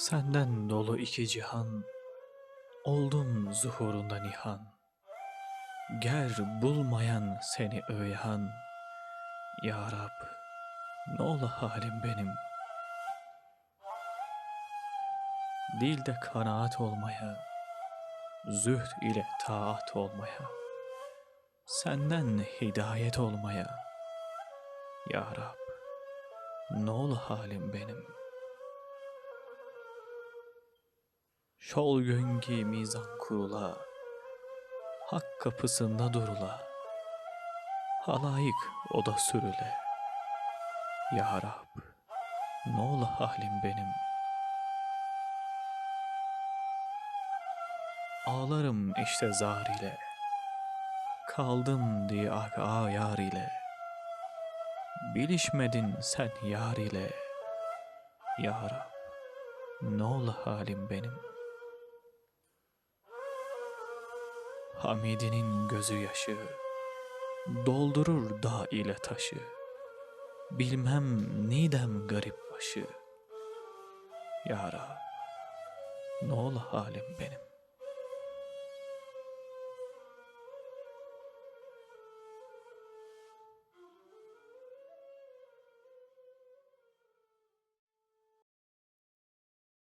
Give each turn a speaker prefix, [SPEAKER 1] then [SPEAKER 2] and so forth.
[SPEAKER 1] Senden dolu iki cihan, oldum zuhurunda nihan. Ger bulmayan seni öyhan, Ya Rab, ne ola halim benim. Dilde kanaat olmaya, zühd ile taat olmaya, senden hidayet olmaya, Ya Rab, ne ola halim benim.'' Şol göngi mizan kurula, Hak kapısında durula, Halayık oda sürüle. Ya Rab, ne ola halim benim. Ağlarım işte zar ile, Kaldım diye aga yar ile, Bilişmedin sen yar ile. Ya Rab, ne ola halim benim.'' Hamidinin gözü yaşı doldurur dağ ile taşı. Bilmem nidem garip başı. Ya Rab, ne ola halim benim.